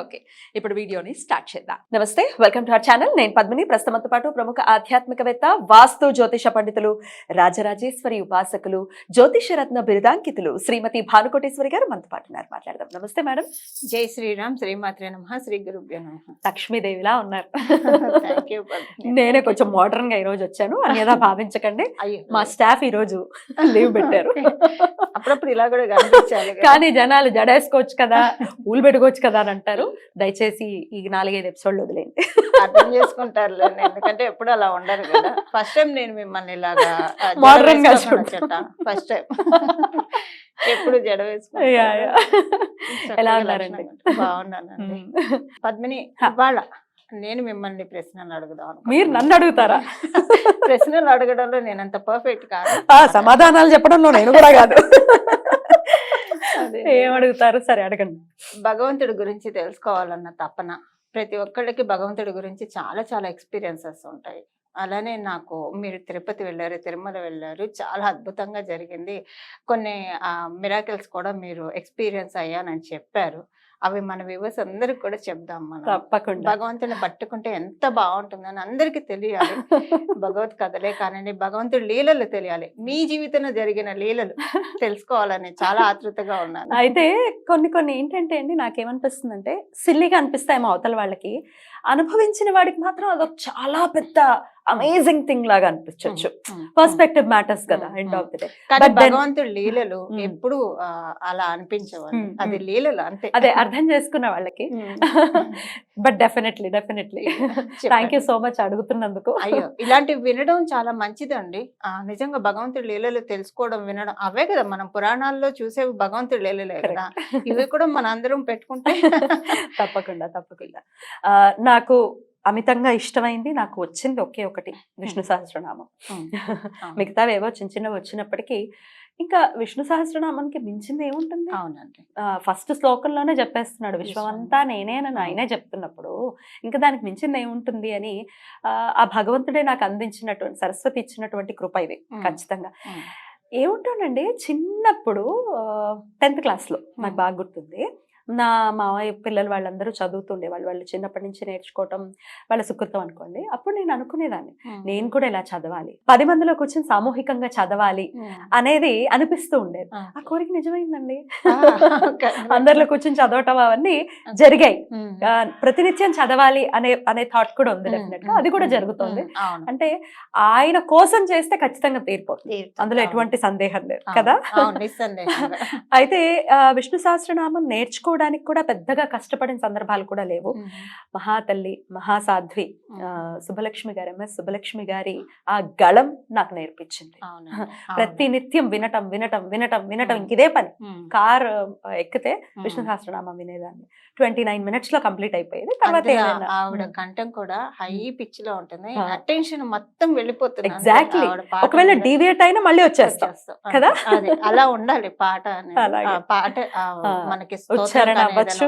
Okay ఇప్పుడు వీడియోని start చేద్దాం. నమస్తే వెల్కమ్ టు అవర్ ఛానల్. నేను పద్మిని. ప్రస్తుతంతో పాటు ప్రముఖ ఆధ్యాత్మికవేత్త వాస్తు జ్యోతిష పండితులు రాజరాజేశ్వరి ఉపాసకులు జ్యోతిష రత్న బిరుదాంకితులు శ్రీమతి భానుకోటేశ్వరి గారు మనతో పాటు ఉన్నారు. మాట్లాడదాం. నమస్తే మేడం. జై శ్రీరామ్. శ్రీమాత్రే నమ. శ్రీ గురుభ్యో నమ. లక్ష్మీదేవిలా ఉన్నారు. నేనే కొంచెం మోడర్న్గా ఈ రోజు వచ్చాను. అన్యదా భావించకండి. మా స్టాఫ్ ఈ రోజు లీవ్ పెట్టారు అప్పుడప్పుడు ఇలా కూడా కనిపించాలి. కానీ జనాలు జడేసుకోవచ్చు కదా పూలు పెట్టుకోవచ్చు కదా అని అంటారు దయచేసి ఈ నాలుగైదు ఎపిసోడ్లు వదిలేండి అర్థం చేసుకుంటారులే ఎందుకంటే ఎప్పుడు అలా ఉండరు కదా ఫస్ట్ టైం నేను మిమ్మల్ని ఇలాగా Modern గా. ఫస్ట్ టైం ఎప్పుడు జడ వేసుకుంటారు. Yeah, yeah. చక్కగా ఎలా ఉన్నారండి? బాగున్నానండి పద్మిని. ఇవాళ నేను మిమ్మల్ని ప్రశ్నలు అడుగుదాం. మీరు నన్ను అడుగుతారా? ప్రశ్నలు అడగడంలో నేను అంత పర్ఫెక్ట్ కాదు. సమాధానాలు చెప్పడంలో నేను కూడా కాదు. అదే. ఏం అడుగుతారు? సరే అడగండి. భగవంతుడి గురించి తెలుసుకోవాలన్న తపన. ప్రతి ఒక్కళ్ళకి భగవంతుడి గురించి చాలా చాలా ఎక్స్పీరియన్సెస్ ఉంటాయి. అలానే నాకు మీరు తిరుపతి వెళ్ళారు తిరుమల వెళ్ళారు చాలా అద్భుతంగా జరిగింది. కొన్ని మిరాకిల్స్ కూడా మీరు ఎక్స్పీరియన్స్ అయ్యానని చెప్పారు. అవి మన వ్యూవర్స్ అందరికి కూడా చెప్దాం మనం. తప్పకుండా. భగవంతుని పట్టుకుంటే ఎంత బాగుంటుందని అందరికీ తెలియాలి. భగవత్ కథలే కానివ్వండి భగవంతుడి లీలలు తెలియాలి. మీ జీవితంలో జరిగిన లీలలు తెలుసుకోవాలని చాలా ఆతృతగా ఉన్నాను. అయితే కొన్ని కొన్ని ఏంటంటే అండి నాకేమనిపిస్తుందంటే సిల్లీగా అనిపిస్తాయేమో అవతల వాళ్ళకి. అనుభవించిన వాడికి మాత్రం అదొక చాలా పెద్ద అమేజింగ్ థింగ్ లాగా అనిపించవచ్చు పర్స్పెక్టివ్ మ్యాటర్స్ కదా ఎండ్. ఆఫ్ ది డే భగవంతుడి లీలలు. ఎప్పుడు అలా అనిపించవాలి Mm, అది. లీలలు అంతే. అదే అర్థం చేసుకున్న వాళ్ళకి. But definitely definitely thank you so much అడుగుతున్నందుకు. అయ్యో ఇలాంటివి వినడం చాలా మంచిదండి. నిజంగా భగవంతుడి లీలలు తెలుసుకోవడం వినడం అవే కదా మనం పురాణాల్లో చూసేవి భగవంతుడి లీలలే కదా. ఇవి కూడా మన అందరం పెట్టుకుంటే తప్పకుండా తప్పకుండా. ఆ, నాకు అమితంగా ఇష్టమైంది నాకు వచ్చింది ఒకే ఒకటి విష్ణు సహస్రనామం. మిగతావి ఏవో చిన్న చిన్నవి వచ్చినప్పటికీ ఇంకా విష్ణు సహస్రనామానికి మించింది ఏముంటుంది అవునండి ఫస్ట్ శ్లోకంలోనే చెప్పేస్తున్నాడు విశ్వమంతా నేనేనని అవును. ఆయనే చెప్తున్నప్పుడు ఇంకా దానికి మించింది ఏముంటుంది అని ఆ, భగవంతుడే నాకు అందించినటువంటి సరస్వతి ఇచ్చినటువంటి కృప ఇది. ఖచ్చితంగా. ఏముంటానండి చిన్నప్పుడు టెన్త్ క్లాస్లో నాకు. బాగా గుర్తుంది నా మావయ్య పిల్లలు వాళ్ళందరూ చదువుతుండే వాళ్ళు వాళ్ళు చిన్నప్పటి నుంచి నేర్చుకోవటం వాళ్ళ సుకృతం అనుకోండి. అప్పుడు నేను అనుకునేదాన్ని. నేను కూడా ఇలా చదవాలి. పది మందిలో కూర్చొని సామూహికంగా చదవాలి అనేది అనిపిస్తూ ఉండేది. ఆ. కోరిక నిజమైందండి. అందరిలో కూర్చొని చదవటం అవన్నీ జరిగాయి. ప్రతినిత్యం చదవాలి అనే అనే థాట్ కూడా ఉంది డెఫినెట్గా అది కూడా జరుగుతుంది. అంటే ఆయన కోసం చేస్తే ఖచ్చితంగా తీరిపోతుంది. అందులో. ఎటువంటి సందేహం లేదు. కదా? అయితే విష్ణు సహస్రనామం నేర్చుకోవడానికి కూడా పెద్దగా కష్టపడిన సందర్భాలు కూడా లేవు. మహాతల్లి మహాసాధ్వి సుబ్బలక్ష్మి గారు ఎంఎస్ సుబ్బలక్ష్మి గారి ఆ గళం నాకు నేర్పించింది. ప్రతి నిత్యం వినటం వినటం వినటం వినటం ఇదే పని. కార్ ఎక్కితే విష్ణు. సహస్రనామం వినేదాన్ని. ట్వంటీ నైన్ మినిట్స్లో కంప్లీట్ అయిపోయేది. తర్వాత ఆవిడ. కంఠం కూడా హై పిచ్లో ఉంటుంది. అటెన్షన్ మొత్తం వెళ్ళిపోతుంది పాట ఒకవేళ డీవియేట్ అయినా మళ్ళీ వచ్చేస్తాం. కదా? అలా ఉండాలి పాట పాట మనకి ఏదైనా అవ్వచ్చు.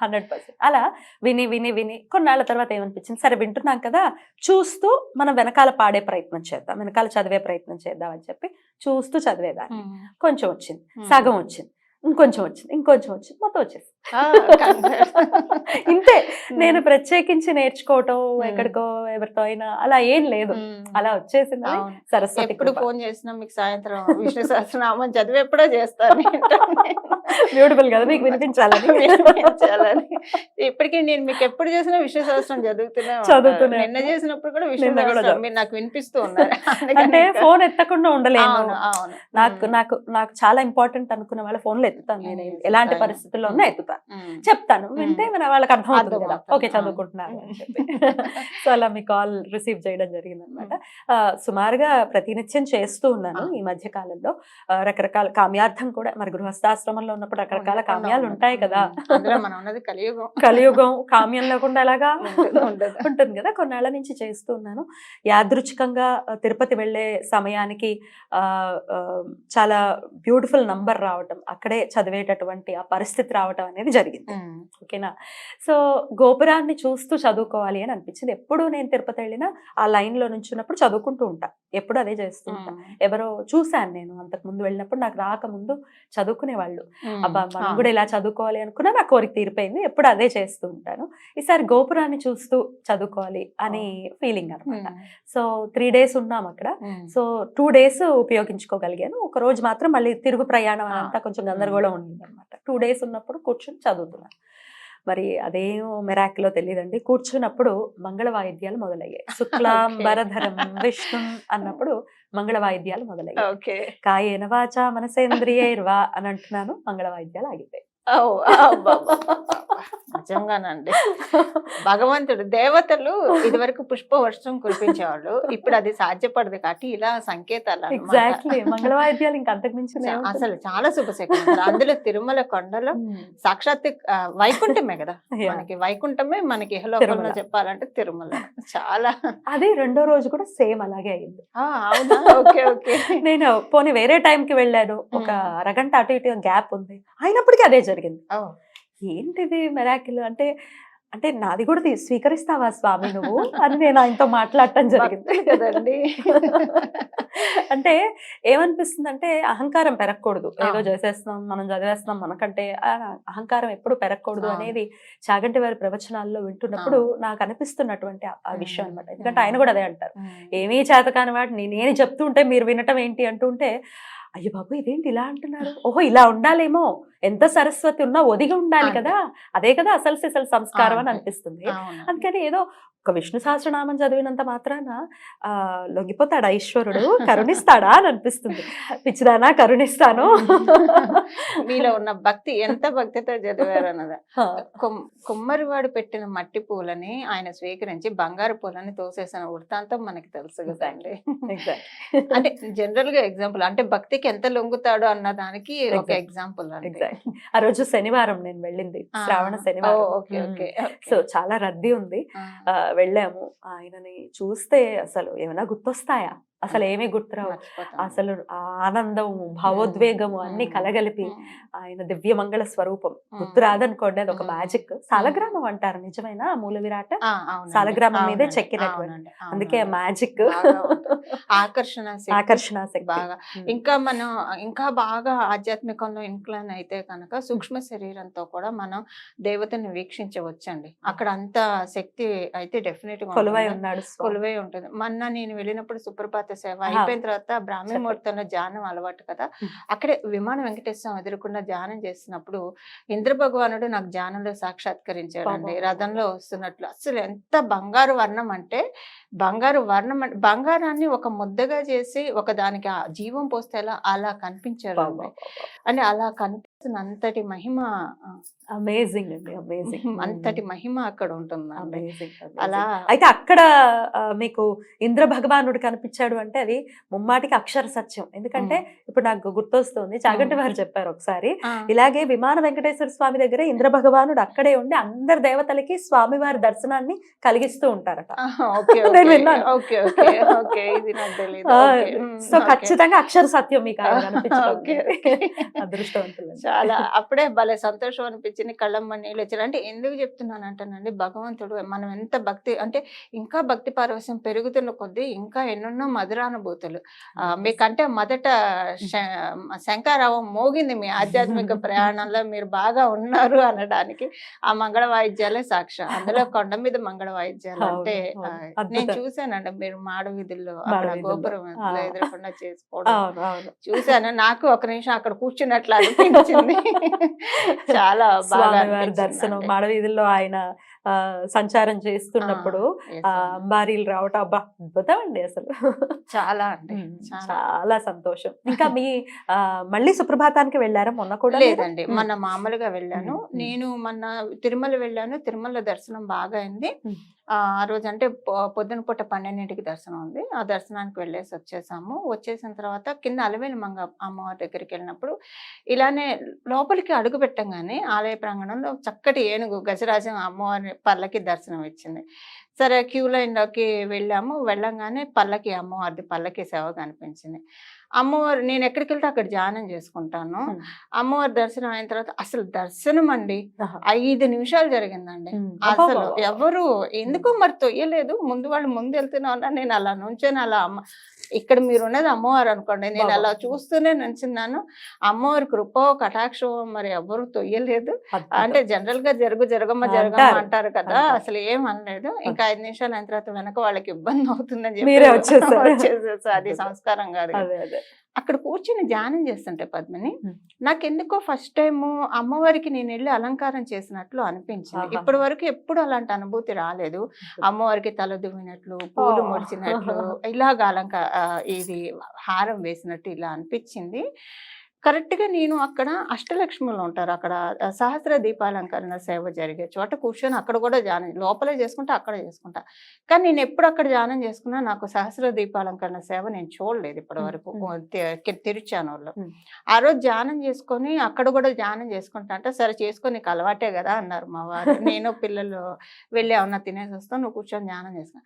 Hundred percent. అలా విని విని విని కొన్నాళ్ళ తర్వాత ఏమనిపించింది? సరే వింటున్నాం కదా చూస్తూ మనం వెనకాల పాడే ప్రయత్నం చేద్దాం వెనకాల చదివే ప్రయత్నం చేద్దాం అని చెప్పి చూస్తూ చదివేదాన్ని. కొంచెం వచ్చింది. సగం వచ్చింది. ఇంకొంచెం వచ్చింది. ఇంకొంచెం వచ్చింది. మొత్తం వచ్చేసి. ఇంతే నేను ప్రత్యేకించి నేర్చుకోవటం. ఎక్కడికో ఎవరితో అయినా అలా ఏం లేదు. అలా వచ్చేసింది. సరస్వతి ఎప్పుడు ఫోన్ చేసినా మీకు సాయంత్రం విష్ణు సహస్రనామం చదివి ఎప్పుడో చేస్తాను బ్యూటిఫుల్ కదా మీకు వినిపించాలని వినిపించాలని. ఇప్పటికీ నేను మీకు ఎప్పుడు చేసినా విష్ణు సహస్రం చదువుతూనే ఉంటాను. చదువుతూనే నిన్న చేసినప్పుడు కూడా విష్ణు సహస్రం. మీరు నాకు వినిపిస్తూ ఉన్నారు అంటే ఫోన్ ఎత్తకుండా ఉండలేను అవును నాకు నాకు నాకు చాలా ఇంపార్టెంట్ అనుకున్న వాళ్ళ ఫోన్లో ఎత్తుతాను నేను ఎలాంటి. పరిస్థితుల్లో ఉన్నా. ఎత్తుతాను ఉమ్. చెప్తాను. వింటే మన వాళ్ళకి అర్థం అవుతుంది కదా. ఓకే. చదువుకుంటున్నారు అని చెప్పి. సో అలా మీ కాల్ రిసీవ్ చేయడం జరిగింది అనమాట సుమారుగా ప్రతినిత్యం చేస్తూ ఉన్నాను. ఈ మధ్య కాలంలో. రకరకాల కామ్యార్థం కూడా మరి గృహస్థాశ్రమంలో ఉన్నప్పుడు రకరకాల కామ్యాలు. ఉంటాయి కదా. కలియుగం. కలియుగం కామ్యం లేకుండా ఎలాగా. ఉంటుంది కదా. కొన్నేళ్ళ నుంచి చేస్తూ ఉన్నాను. యాదృచ్ఛికంగా తిరుపతి వెళ్ళే సమయానికి చాలా బ్యూటిఫుల్ నంబర్ రావటం అక్కడే చదివేటటువంటి ఆ పరిస్థితి రావటం అనేది జరిగింది. ఉమ్, ఓకేనా? సో గోపురాన్ని చూస్తూ చదువుకోవాలి అని అనిపించింది. ఎప్పుడు నేను తిరుపతి వెళ్ళినా ఆ లైన్లో నుంచున్నప్పుడు చదువుకుంటూ ఉంటా. ఎప్పుడు అదే చేస్తూ ఉంటా. ఎవరో చూశాను నేను అంతకు ముందు వెళ్ళినప్పుడు. నాకు రాకముందు చదువుకునే వాళ్ళు ఉమ్, అబ్బా మనం. కూడా ఇలా చదువుకోవాలి అనుకున్నా నా కోరిక తీరిపోయింది. ఎప్పుడు అదే చేస్తూ ఉంటాను. ఈసారి గోపురాన్ని చూస్తూ చదువుకోవాలి అని ఫీలింగ్ అనమాట సో త్రీ డేస్ ఉన్నాం అక్కడ. సో టూ డేస్ ఉపయోగించుకోగలిగాను. ఒక రోజు మాత్రం మళ్ళీ తిరుగు ప్రయాణం. అంతా కొంచెం గందరగోళం ఉండింది అనమాట టూ డేస్ ఉన్నప్పుడు కూర్చొని చదువుతున్నాను మరి అదేం మెరాక్లో తెలియదండి కూర్చున్నప్పుడు మంగళ వాయిద్యాలు మొదలయ్యాయి. శుక్లాం Okay. వరధరం విష్ణు అన్నప్పుడు మంగళ వాయిద్యాలు మొదలయ్యాయి. ఓకే. కాయేన వాచ మనసేంద్రియైర్వా అని అంటున్నాను. మంగళ వాయిద్యాలు ఆగిపోయాయి. నిజంగానండి. భగవంతుడు దేవతలు ఇదివరకు పుష్ప వర్షం కురిపించేవాళ్ళు ఇప్పుడు అది సాధ్యపడదు కాబట్టి ఇలా సంకేతాలు అన్నమాట. ఎగ్జాక్ట్లీ మంగళ వాయిద్యాలు ఇంకా అంతకు మించి చా- అసలు చాలా శుభశకరం అందులో తిరుమల కొండలో సాక్షాత్ వైకుంఠమే కదా. మనకి వైకుంఠమే మనకి ఇహలోకంలో. చెప్పాలంటే తిరుమల. చాలా అదే రెండో రోజు కూడా సేమ్ అలాగే అయింది. ఆ, అవునా? Okay okay. నేను పోనీ వేరే time కి వెళ్ళాను. ఒక. అరగంట అటు ఇటు గ్యాప్ ఉంది. అయినప్పటికీ అదే జరిగింది. ఏంటిది మెరాకిల్? అంటే అంటే నాది కూడా స్వీకరిస్తావా స్వామి నువ్వు? అని నేను ఆయనతో మాట్లాడటం జరిగింది. కదండి. అంటే ఏమనిపిస్తుంది అంటే అహంకారం పెరగకూడదు. ఏదో. చేసేస్తున్నాం మనం చదివేస్తున్నాం మనకంటే అహంకారం ఎప్పుడు పెరగకూడదు. అనేది చాగంటి వారి ప్రవచనాల్లో వింటున్నప్పుడు నాకు అనిపిస్తున్నటువంటి ఆ- విషయం. అనమాట ఎందుకంటే ఆయన కూడా అదే అంటారు. ఏమీ చేతకాని వాటిని నేను చెప్తుంటే మీరు వినటం ఏంటి అంటుంటే అయ్యో బాబు ఇదేంటి ఇలా అంటున్నారు ఓహో ఇలా ఉండాలేమో ఎంత సరస్వతి ఉన్నా ఒదిగి ఉండాలి. కదా అదే కదా అసలు సిసలు సంస్కారం అని. అనిపిస్తుంది. అందుకని ఏదో ఒక విష్ణు సహస్రనామం చదివినంత మాత్రాన ఆ లొంగిపోతాడా ఈశ్వరుడు? కరుణిస్తాడా అని అనిపిస్తుంది. పిచ్చిదానా కరుణిస్తాను. మీలో ఉన్న భక్తి ఎంత భక్తితో చదివారు అన్నది. కొమ్- కుమ్మరివాడు పెట్టిన మట్టి పూలని ఆయన స్వీకరించి బంగారు పూలని తోసేసిన వృత్తాంతం మనకి తెలుసు కదండి. అంటే జనరల్గా ఎగ్జాంపుల్ అంటే భక్తికి ఎంత లొంగుతాడు అన్న దానికి ఒక. ఎగ్జాంపుల్. ఆ రోజు శనివారం నేను వెళ్ళింది. శ్రావణ శనివారం. ఓకే మ్మ్. ఓకే. సో చాలా రద్దీ ఉంది. వెళ్ళాము. ఆయనని చూస్తే అసలు ఏమైనా గుర్తొస్తాయా? అసలు ఏమీ గుర్తురావు. అసలు ఆ ఆనందం భావోద్వేగము అన్ని. కలగలిపి ఆయన దివ్య మంగళ స్వరూపం గుర్తు రాదనుకోండి అది ఒక. మ్యాజిక్ సాలగ్రామం అంటారు నిజమైన? మూల విరాట సాలగ్రామం మీదే చెక్కినటువంటి. అందుకే మ్యాజిక్. ఆకర్షణ ఆకర్షణ బాగా. ఇంకా మనం ఇంకా బాగా ఆధ్యాత్మికంలో ఇన్క్లైన్ అయితే కనుక సూక్ష్మ శరీరంతో కూడా మనం దేవతని వీక్షించవచ్చండి. అక్కడ అంత శక్తి అయితే డెఫినెట్గా కొలువై. ఉన్నాడు. కొలువై ఉంటుంది. మొన్న నేను వెళ్ళినప్పుడు సుప్రభాత సేవ. అయిపోయిన తర్వాత బ్రాహ్మీ చెప్పండి. ముహూర్తంలో ధ్యానం అలవాటు కదా. అక్కడే విమాన వెంకటేశ్వరం ఎదురకుండా ధ్యానం చేస్తున్నప్పుడు ఇంద్ర భగవానుడు నాకు ధ్యానంలో సాక్షాత్కరించాడండి. రథంలో వస్తున్నట్లు అసలు ఎంత బంగారు వర్ణం అంటే బంగారు వర్ణం బంగారాన్ని ఒక ముద్దగా చేసి ఒక దానికి జీవం పోస్తే ఎలా అలా కనిపించారు అంటే అలా కనిపిస్తున్న అంతటి మహిమ అమేజింగ్ అండి అమేజింగ్ అంతటి మహిమ అక్కడ ఉంటుందండి. అమేజింగ్ అలా అయితే అక్కడ మీకు ఇంద్ర భగవానుడు కనిపించాడు అంటే అది ముమ్మాటికి అక్షర సత్యం. ఎందుకంటే ఇప్పుడు నాకు గుర్తొస్తుంది చాగంటి వారు చెప్పారు ఒకసారి. ఇలాగే విమాన వెంకటేశ్వర స్వామి దగ్గర ఇంద్ర భగవానుడు అక్కడే ఉండి అందరి దేవతలకి స్వామి వారి దర్శనాన్ని కలిగిస్తూ ఉంటారట. నేను ఓకే. విన్నాను. సో. ఖచ్చితంగా అక్షర సత్యం మీకు. అదృష్టవంతులు చాలా అప్పుడే భలే సంతోషం అనిపించింది. కళ్ళమ్మ నీళ్ళు వచ్చారు అంటే ఎందుకు చెప్తున్నాను అంటానండి భగవంతుడు మనం ఎంత భక్తి అంటే ఇంకా భక్తి పారవశ్యం పెరుగుతున్న కొద్దీ ఇంకా ఎన్నెన్నో మధురానుభూతులు. మీకంటే మొదట శంకారావం మోగింది మీ ఆధ్యాత్మిక ప్రయాణంలో. మీరు బాగా ఉన్నారు అనడానికి ఆ మంగళ వాయిద్యాలే సాక్ష్యం. అందులో కొండ మీద మంగళ వాయిద్యాలు అంటే. నేను చూశానండి మీరు మాడ వీధుల్లో మాడ వీధుల్లో. గోపురం. ఎదురకుండా చేసుకోవడం చూశాను నాకు ఒక నిమిషం అక్కడ కూర్చున్నట్లు అనిపించింది చాలా బాగా దర్శనం అండి. మాడవీధుల్లో ఆయన సంచారం చేస్తున్నప్పుడు. అంబారీలు రావటం అబ్బా అద్భుతం అండి అసలు చాలా అండి చాలా సంతోషం ఇంకా మీ ఆ, మళ్ళీ సుప్రభాతానికి వెళ్ళారా మొన్న కూడా? లేదండి. మొన్న మామూలుగా వెళ్ళాను. నేను మొన్న తిరుమల వెళ్ళాను తిరుమల దర్శనం బాగా అయింది. ఆ రోజు అంటే పొ- పొద్దున పూట పన్నెండింటికి దర్శనం ఉంది. ఆ దర్శనానికి వెళ్ళేసి వచ్చేసాము. వచ్చేసిన తర్వాత కింద అలవేలి మంగ అమ్మవారి దగ్గరికి వెళ్ళినప్పుడు ఇలానే లోపలికి అడుగు పెట్టంగానే ఆలయ ప్రాంగణంలో చక్కటి ఏనుగు గజరాజం అమ్మవారి పల్లకి దర్శనం ఇచ్చింది. సరే క్యూ లైన్లోకి వెళ్ళాము. వెళ్ళంగానే పల్లకి అమ్మవారిది పల్లకి సేవ కనిపించింది. అమ్మవారు నేను ఎక్కడికి వెళ్తే అక్కడ ధ్యానం చేసుకుంటాను. అమ్మవారి దర్శనం అయిన తర్వాత అసలు దర్శనం అండి. ఐదు నిమిషాలు జరిగిందండి. అసలు. ఎవరు ఎందుకు మరి తొయ్యలేదు ముందు వాళ్ళు ముందు వెళ్తున్నా నేను అలా నుంచొని అలా అమ్మ ఇక్కడ మీరు ఉన్నది అమ్మవారు అనుకోండి నేను. అలా చూస్తూనే నుంచున్నాను అమ్మవారి కృప కటాక్షం మరి ఎవరు తొయ్యలేదు. అంటే జనరల్గా జరుగు జరగమ్మ. జరగమ్మ అంటారు కదా. అసలు ఏం అనలేదు ఇంకా ఐదు నిమిషాలు అయిన తర్వాత వెనక వాళ్ళకి ఇబ్బంది అవుతుందని చెప్పి. వచ్చేసేసి అది. సంస్కారం కాదు అక్కడ కూర్చుని ధ్యానం చేస్తుంటే పద్మిని. నాకెందుకో ఫస్ట్ టైం అమ్మవారికి నేను వెళ్ళి అలంకారం చేసినట్లు అనిపించింది. ఇప్పటి వరకు ఎప్పుడు అలాంటి అనుభూతి రాలేదు అమ్మవారికి తల దువ్వినట్లు పూలు. ముడిచినట్లు ఇలాగ అలంక ఆ, ఇది హారం వేసినట్టు ఇలా అనిపించింది కరెక్ట్గా నేను అక్కడ అష్టలక్ష్ములు ఉంటారు. అక్కడ సహస్ర దీపాలంకరణ సేవ జరిగే చోట కూర్చొని అక్కడ కూడా ధ్యానం లోపలే చేసుకుంటా అక్కడ చేసుకుంటా. కానీ నేను ఎప్పుడు అక్కడ ధ్యానం చేసుకున్నా నాకు సహస్ర దీపాలంకరణ సేవ నేను చూడలేదు ఇప్పటి వరకు. తిరుచానూరులో. ఆ రోజు ధ్యానం చేసుకొని అక్కడ కూడా ధ్యానం చేసుకుంటా అంటే సరే చేసుకొని నీకు అలవాటే కదా అన్నారు మా వారు. నేను పిల్లలు వెళ్ళి ఏమన్నా తినేసి వస్తాం నువ్వు కూర్చొని ధ్యానం చేసుకో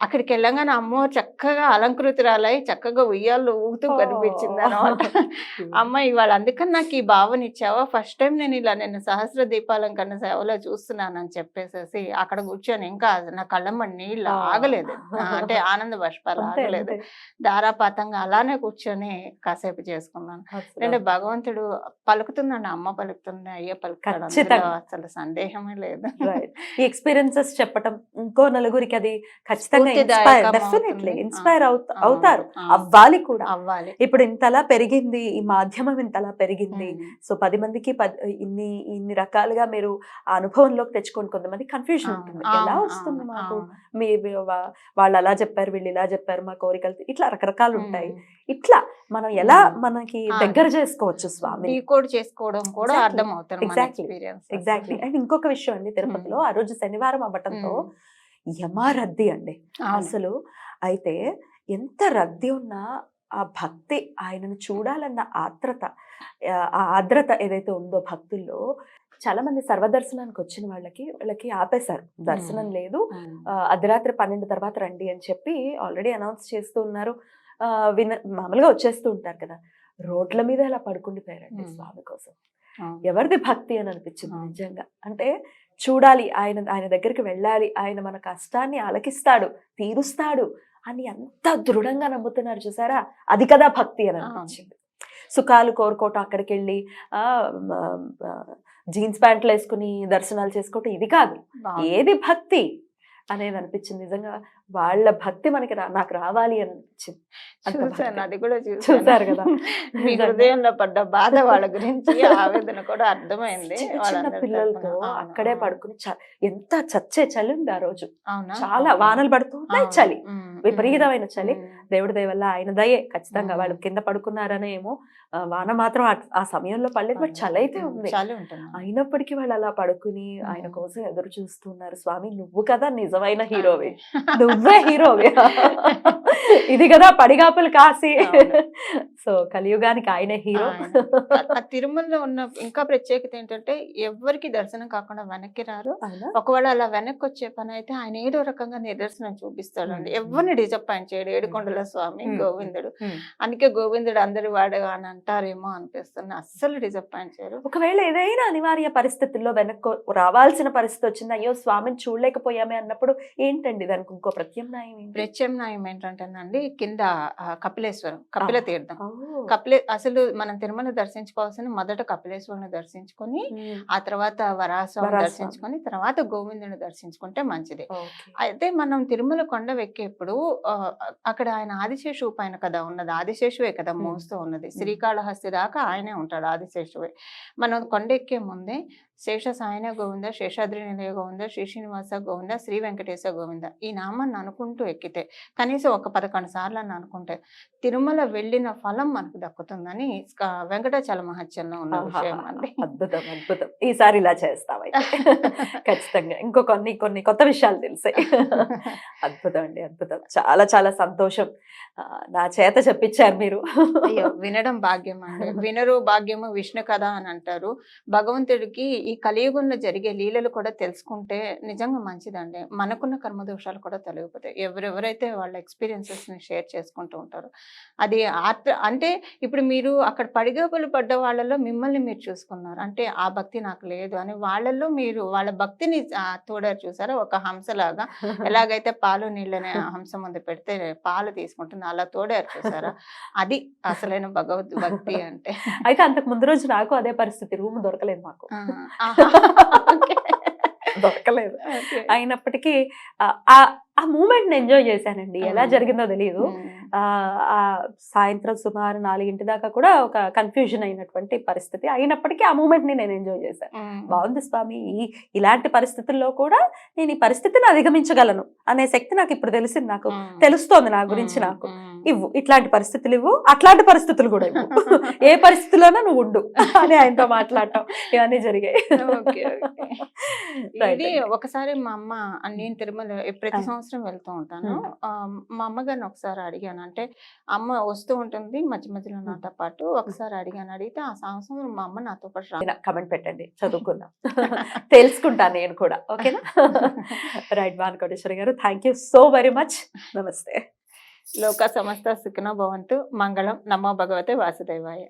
అక్కడికి వెళ్ళంగానే అమ్మవారు చక్కగా అలంకృతురాలై చక్కగా ఉయ్యాలు ఊగుతూ కనిపించింది అనమాట అమ్మ ఇవాళ అందుకని నాకు ఈ భావన ఇచ్చావా? ఫస్ట్ టైం నేను ఇలా నేను సహస్ర దీపాలంకరణ సేవలో చూస్తున్నానని చెప్పేసేసి అక్కడ కూర్చొని ఇంకా నా కళ్ళమ్మ నీళ్ళు. ఆగలేదు. అంటే ఆనంద బాష్పాలు ఆగలేదు. ధారాపాతంగా అలానే కూర్చొని కాసేపు చేసుకున్నాను. అంటే భగవంతుడు పలుకుతుందండి అమ్మ పలుకుతుంది అయ్య పలుకుతాడు. అసలు సందేహమే లేదు. ఈ ఎక్స్పీరియన్సెస్ చెప్పటం ఇంకో నలుగురికి అది ఖచ్చితంగా స్ఫూర్తిదాయకం డెఫినెట్లీ. ఇన్స్పైర్ అవుతారు అవ్వాలి కూడా అవ్వాలి ఇప్పుడు ఇంతలా పెరిగింది ఈ మాధ్యమం ఇంతలా పెరిగింది. సో పది మందికి ఇన్ని ఇన్ని రకాలుగా మీరు ఆ అనుభవంలోకి తెచ్చుకొని కొంతమంది కన్ఫ్యూజన్ ఉంటుంది ఎలా వస్తుంది మాకు. మీ వాళ్ళు అలా చెప్పారు వీళ్ళు ఇలా చెప్పారు మా కోరికలు ఇట్లా రకరకాలు ఉంటాయి. ఇట్లా మనం ఎలా. మనకి. దగ్గర చేసుకోవచ్చు స్వామి డీకోడ్ చేసుకోవడం కూడా. అర్థం అవుతుంది. ఎక్స్పీరియన్స్ ఎగ్జాక్ట్లీ అండ్ ఇంకొక విషయం అండి తిరుపతిలో ఆ రోజు శనివారం అవ్వటంతో యమా రద్దీ అండి. అసలు అయితే ఎంత రద్దీ ఉన్నా ఆ భక్తి ఆయనను చూడాలన్న ఆత్రత ఆ ఆ ఆర్ద్రత ఏదైతే ఉందో భక్తుల్లో చాలా మంది సర్వదర్శనానికి వచ్చిన వాళ్ళకి వాళ్ళకి ఆపేశారు. దర్శనం లేదు. అర్ధరాత్రి పన్నెండు తర్వాత రండి అని చెప్పి ఆల్రెడీ అనౌన్స్ చేస్తూ ఉన్నారు. విన మామూలుగా వచ్చేస్తూ ఉంటారు కదా. రోడ్ల మీద ఇలా పడుకుండిపోయారండి. స్వామి కోసం. ఎవరిది భక్తి అని అనిపించింది. నిజంగా. అంటే చూడాలి. ఆయన ఆయన దగ్గరికి వెళ్ళాలి. ఆయన మన కష్టాన్ని ఆలకిస్తాడు తీరుస్తాడు అని ఎంత దృఢంగా నమ్ముతున్నారు చూసారా? అది కదా భక్తి అని. అనిపించింది. సుఖాలు కోరుకోవటం అక్కడికి వెళ్ళి ఆ జీన్స్ ప్యాంట్లు వేసుకుని దర్శనాలు చేసుకోవటం ఇది కాదు. ఏది భక్తి? అనేది అనిపించింది. నిజంగా వాళ్ళ భక్తి మనకి రా- నాకు రావాలి అని అనిపించింది. అది కూడా చూసారు కదా మీ. హృదయంలో పడ్డ బాధ వాళ్ళ గురించి ఆవేదన కూడా అర్థమైంది చిన్న పిల్లలతో అక్కడే. పడుకుని ఎంత చచ్చే చలి ఉంది ఆ రోజు చాలా. వానలు పడుతూ ఉన్నాయి అవును. చలి విపరీతమైన చలి. దేవుడి దయ వల్ల ఆయన దయే ఖచ్చితంగా. వాళ్ళు కింద పడుకున్నారనే ఏమో వాన మాత్రం ఆ- సమయంలో పడలేదు బట్ చలి అయితే ఉంది అయినప్పటికీ వాళ్ళు అలా పడుకుని ఆయన. కోసం ఎదురు చూస్తున్నారు స్వామి నువ్వు కదా నిజమైన హీరోవి నువ్వే హీరోవి ఇది కదా పడిగాపులు కాసి. సో కలియుగానికి ఆయనే హీరో. తిరుమలలో ఉన్న ఇంకా ప్రత్యేకత ఏంటంటే ఎవరికి దర్శనం కాకుండా వెనక్కి రారు? ఒకవేళ అలా వెనక్కి వచ్చే పని అయితే ఆయన ఏదో రకంగా నిదర్శనం చూపిస్తాడండి. మ్మ్. ఎవరిని డిసప్పాయింట్ చేయడు. ఏడుకొండల స్వామి. గోవిందుడు. అందుకే గోవిందుడు అందరి వాడు అని అంటారేమో అనిపిస్తుంది. అస్సలు డిసప్పాయింట్ చేయరు. ఒకవేళ ఏదైనా అనివార్య పరిస్థితుల్లో వెనక్కు రావాల్సిన పరిస్థితి వచ్చింది అయ్యో స్వామిని చూడలేకపోయామే అన్నప్పుడు ఏంటండి దానికి ఇంకో ప్రత్యామ్నాయం ఏంటి? ప్రత్యామ్నాయం ఏంటంటేనండి కింద కపిలేశ్వరం కపిల తీర్థం. కపిలే అసలు మనం తిరుమల దర్శించుకోవాల్సిన మొదట కపిలేశ్వరుని దర్శించుకొని. ఆ తర్వాత వరాస్వామి. దర్శించుకొని తర్వాత గోవిందుని దర్శించుకుంటే మంచిది. అయితే మనం తిరుమల కొండ ఎక్కేప్పుడు ఆ, అక్కడ ఆయన ఆదిశేషు పైన కదా ఉన్నది ఆదిశేషువే కదా. మోస్తూ ఉన్నది శ్రీకాళహస్తి దాకా ఆయనే ఉంటాడు ఆదిశేషువే మనం కొండ ఎక్కే ముందే శేష సాయన గోవింద శేషాద్రి నిలయ గోవింద శ్రీ శ్రీనివాస గోవింద శ్రీ వెంకటేశ గోవింద. ఈ నామాన్ని అనుకుంటూ ఎక్కితే కనీసం ఒక పదకొండు సార్లు అని అనుకుంటే తిరుమల వెళ్ళిన ఫలం మనకు దక్కుతుందని వెంకటాచల మహత్యంలో ఉన్న విషయం అండి. అద్భుతం అద్భుతం. ఈసారి ఇలా చేస్తాం అయితే ఖచ్చితంగా. ఇంకో కొన్ని కొన్ని కొత్త విషయాలు తెలిసాయి. అద్భుతం అండి అద్భుతం. చాలా చాలా సంతోషం. నా చేత చెప్పించారు మీరు. అయ్యో వినడం భాగ్యం అండి. వినరు భాగ్యము విష్ణు కథ అని అంటారు. భగవంతుడికి ఈ కలియుగంలో జరిగే లీలలు కూడా తెలుసుకుంటే నిజంగా మంచిదండి. మనకున్న కర్మదోషాలు కూడా తొలగిపోతాయి. ఎవరెవరైతే వాళ్ళ ఎక్స్పీరియన్సెస్ని షేర్ చేసుకుంటూ ఉంటారో అది ఆర్ట్ అంటే ఇప్పుడు మీరు అక్కడ పడిగబలు పడ్డ వాళ్ళలో మిమ్మల్ని మీరు చూసుకున్నారు. అంటే ఆ భక్తి నాకు లేదు అని వాళ్ళల్లో మీరు వాళ్ళ భక్తిని తోడారు చూసారా? ఒక హంసలాగా ఎలాగైతే పాలు నీళ్ళని హంస ముందు పెడితే పాలు తీసుకుంటుంది అలా తోడారు చూసారా? అది అసలైన భగవద్ భక్తి అంటే. అయితే అంతకు ముందు రోజు నాకు అదే పరిస్థితి. రూమ్ దొరకలేదు మాకు. దొరకలేదు. అయినప్పటికీ ఆ, ఆ ఆ మూమెంట్ ఎంజాయ్ చేశానండి ఎలా. జరిగిందో తెలియదు. ఆ ఆ సాయంత్రం సుమారు నాలుగింటి దాకా కూడా ఒక కన్ఫ్యూజన్ అయినటువంటి పరిస్థితి అయినప్పటికీ ఆ మూమెంట్ని నేను ఎంజాయ్ చేశాను. బాగుంది స్వామి ఈ ఇలాంటి పరిస్థితుల్లో కూడా నేను ఈ పరిస్థితిని అధిగమించగలను అనే శక్తి నాకు ఇప్పుడు తెలిసింది నాకు. తెలుస్తోంది నా గురించి. నాకు. ఇవ్వు ఇట్లాంటి పరిస్థితులు ఇవ్వు అట్లాంటి పరిస్థితులు కూడా ఇవ్వు ఏ పరిస్థితిలోనూ నువ్వు ఉండు అని ఆయనతో మాట్లాడటం ఇవన్నీ జరిగాయి. ఒకసారి మా అమ్మ నేను తిరుమల ప్రతి ఆ. సంవత్సరం వెళ్తూ ఉంటాను. మా అమ్మగారిని ఒకసారి అడిగాను. అంటే అమ్మ వస్తూ ఉంటుంది. మధ్య మధ్యలో నాతో పాటు ఒకసారి అడిగాను. అడిగితే ఆ సంవత్సరం మా అమ్మ నాతో పాటు కమెంట్ పెట్టండి. చదువుకుందాం. తెలుసుకుంటాను నేను కూడా. ఓకేనా? Right. Bhanukoteswari garu thank you so very much. నమస్తే. లోక సమస్త సుఖినో భవంతు. మంగళం. నమో భగవతే వాసుదేవాయ.